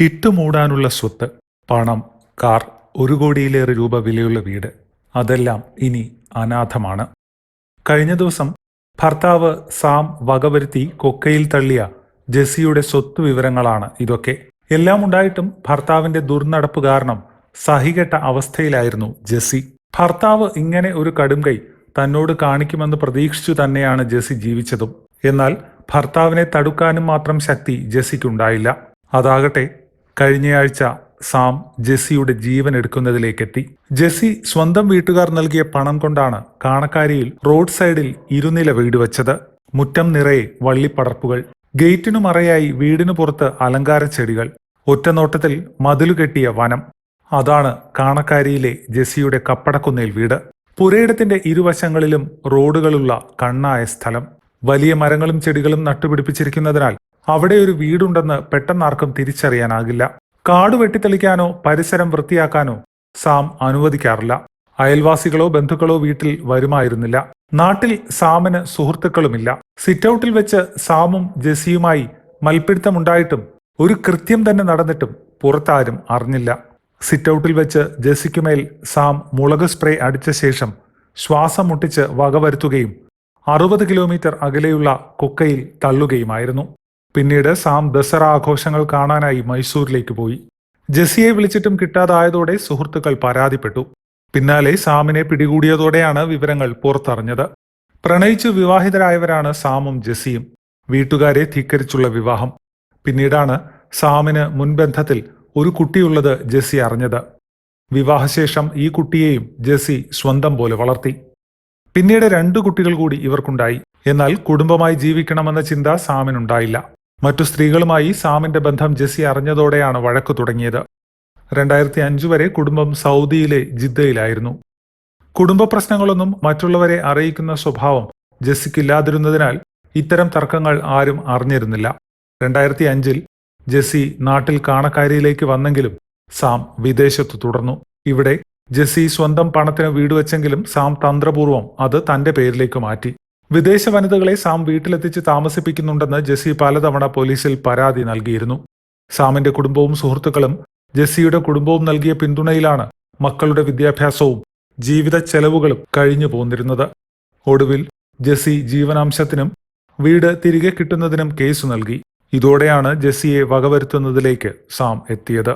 ഇട്ടുമൂടാനുള്ള സ്വത്ത് പണം കാർ ഒരു കോടിയിലേറെ രൂപ വിലയുള്ള വീട് അതെല്ലാം ഇനി അനാഥമാണ്. കഴിഞ്ഞ ദിവസം ഭർത്താവ് സാം വകവരുത്തി കൊക്കയിൽ തള്ളിയ ജെസ്സിയുടെ സ്വത്ത് വിവരങ്ങളാണ് ഇതൊക്കെ. എല്ലാം ഉണ്ടായിട്ടും ഭർത്താവിന്റെ ദുർനടപ്പ് കാരണം സഹികെട്ട അവസ്ഥയിലായിരുന്നു ജെസ്സി. ഭർത്താവ് ഇങ്ങനെ ഒരു കടും കൈ തന്നോട് കാണിക്കുമെന്ന് പ്രതീക്ഷിച്ചു തന്നെയാണ് ജെസ്സി ജീവിച്ചതും. എന്നാൽ ഭർത്താവിനെ തടുക്കാനും മാത്രം ശക്തി ജെസ്സിക്കുണ്ടായില്ല. അതാകട്ടെ കഴിഞ്ഞയാഴ്ച സാം ജെസ്സിയുടെ ജീവൻ എടുക്കുന്നതിലേക്കെത്തി ജെസ്സി സ്വന്തം വീട്ടുകാർ നൽകിയ പണം കൊണ്ടാണ് കാണക്കാരിയിൽ റോഡ് സൈഡിൽ ഇരുനില വീട് വെച്ചത്. മുറ്റം നിറയെ വള്ളിപ്പടർപ്പുകൾ ഗേറ്റിനു മറയായി വീടിനു പുറത്ത് അലങ്കാര ചെടികൾ ഒറ്റനോട്ടത്തിൽ മതിലുകെട്ടിയ വനം. അതാണ് കാണക്കാരിയിലെ ജെസ്സിയുടെ കപ്പടക്കുന്നേൽ വീട്. പുരയിടത്തിന്റെ ഇരുവശങ്ങളിലും റോഡുകളുള്ള കണ്ണായ സ്ഥലം. വലിയ മരങ്ങളും ചെടികളും നട്ടുപിടിപ്പിച്ചിരിക്കുന്നതിനാൽ അവിടെ ഒരു വീടുണ്ടെന്ന് പെട്ടെന്നാർക്കും തിരിച്ചറിയാനാകില്ല. കാട് വെട്ടിത്തെളിക്കാനോ പരിസരം വൃത്തിയാക്കാനോ സാം അനുവദിക്കാറില്ല. അയൽവാസികളോ ബന്ധുക്കളോ വീട്ടിൽ വരുമായിരുന്നില്ല. നാട്ടിൽ സാമിന് സുഹൃത്തുക്കളുമില്ല. സിറ്റൌട്ടിൽ വെച്ച് സാമും ജെസിയുമായി മൽപ്പിടുത്തമുണ്ടായിട്ടും ഒരു കൃത്യം തന്നെ നടന്നിട്ടും പുറത്താരും അറിഞ്ഞില്ല. സിറ്റൌട്ടിൽ വെച്ച് ജെസിക്കുമേൽ സാം മുളക് സ്പ്രേ അടിച്ച ശേഷം ശ്വാസം മുട്ടിച്ച് വകവരുത്തുകയും അറുപത് കിലോമീറ്റർ അകലെയുള്ള കൊക്കയിൽ തള്ളുകയുമായിരുന്നു. പിന്നീട് സാം ദസറ ആഘോഷങ്ങൾ കാണാനായി മൈസൂരിലേക്ക് പോയി. ജെസ്സിയെ വിളിച്ചിട്ടും കിട്ടാതായതോടെ സുഹൃത്തുക്കൾ പരാതിപ്പെട്ടു. പിന്നാലെ സാമിനെ പിടികൂടിയതോടെയാണ് വിവരങ്ങൾ പുറത്തറിഞ്ഞത്. പ്രണയിച്ചു വിവാഹിതരായവരാണ് സാമും ജെസ്സിയും. വീട്ടുകാരെ ധിക്കരിച്ചുള്ള വിവാഹം. പിന്നീടാണ് സാമിന് മുൻബന്ധത്തിൽ ഒരു കുട്ടിയുള്ളത് ജെസ്സി അറിഞ്ഞത്. വിവാഹശേഷം ഈ കുട്ടിയെയും ജെസ്സി സ്വന്തം പോലെ വളർത്തി. പിന്നീട് രണ്ടു കുട്ടികൾ കൂടി ഇവർക്കുണ്ടായി. എന്നാൽ കുടുംബമായി ജീവിക്കണമെന്ന ചിന്ത സാമിനുണ്ടായില്ല. മറ്റു സ്ത്രീകളുമായി സാമിന്റെ ബന്ധം ജെസ്സി അറിഞ്ഞതോടെയാണ് വഴക്കു തുടങ്ങിയത്. രണ്ടായിരത്തി അഞ്ചു വരെ കുടുംബം സൗദിയിലെ ജിദ്ദയിലായിരുന്നു. കുടുംബ പ്രശ്നങ്ങളൊന്നും മറ്റുള്ളവരെ അറിയിക്കുന്ന സ്വഭാവം ജെസ്സിക്കില്ലാതിരുന്നതിനാൽ ഇത്തരം തർക്കങ്ങൾ ആരും അറിഞ്ഞിരുന്നില്ല. രണ്ടായിരത്തി അഞ്ചിൽ ജെസ്സി നാട്ടിൽ കാണക്കാരിയിലേക്ക് വന്നെങ്കിലും സാം വിദേശത്തു തുടർന്നു. ഇവിടെ ജെസ്സി സ്വന്തം പണത്തിന് വീട് വെച്ചെങ്കിലും സാം തന്ത്രപൂർവം അത് തന്റെ പേരിലേക്ക് മാറ്റി. വിദേശ വനിതകളെ സാം വീട്ടിലെത്തിച്ച് താമസിപ്പിക്കുന്നുണ്ടെന്ന് ജെസ്സി പലതവണ പോലീസിൽ പരാതി നൽകിയിരുന്നു. സാമിന്റെ കുടുംബവും സുഹൃത്തുക്കളും ജെസ്സിയുടെ കുടുംബവും നൽകിയ പിന്തുണയിലാണ് മക്കളുടെ വിദ്യാഭ്യാസവും ജീവിത ചെലവുകളും കഴിഞ്ഞു പോന്നിരുന്നത്. ഒടുവിൽ ജെസ്സി ജീവനാംശത്തിനും വീട് തിരികെ കിട്ടുന്നതിനും കേസ് നൽകി. ഇതോടെയാണ് ജെസ്സിയെ വകവരുത്തുന്നതിലേക്ക് സാം എത്തിയത്.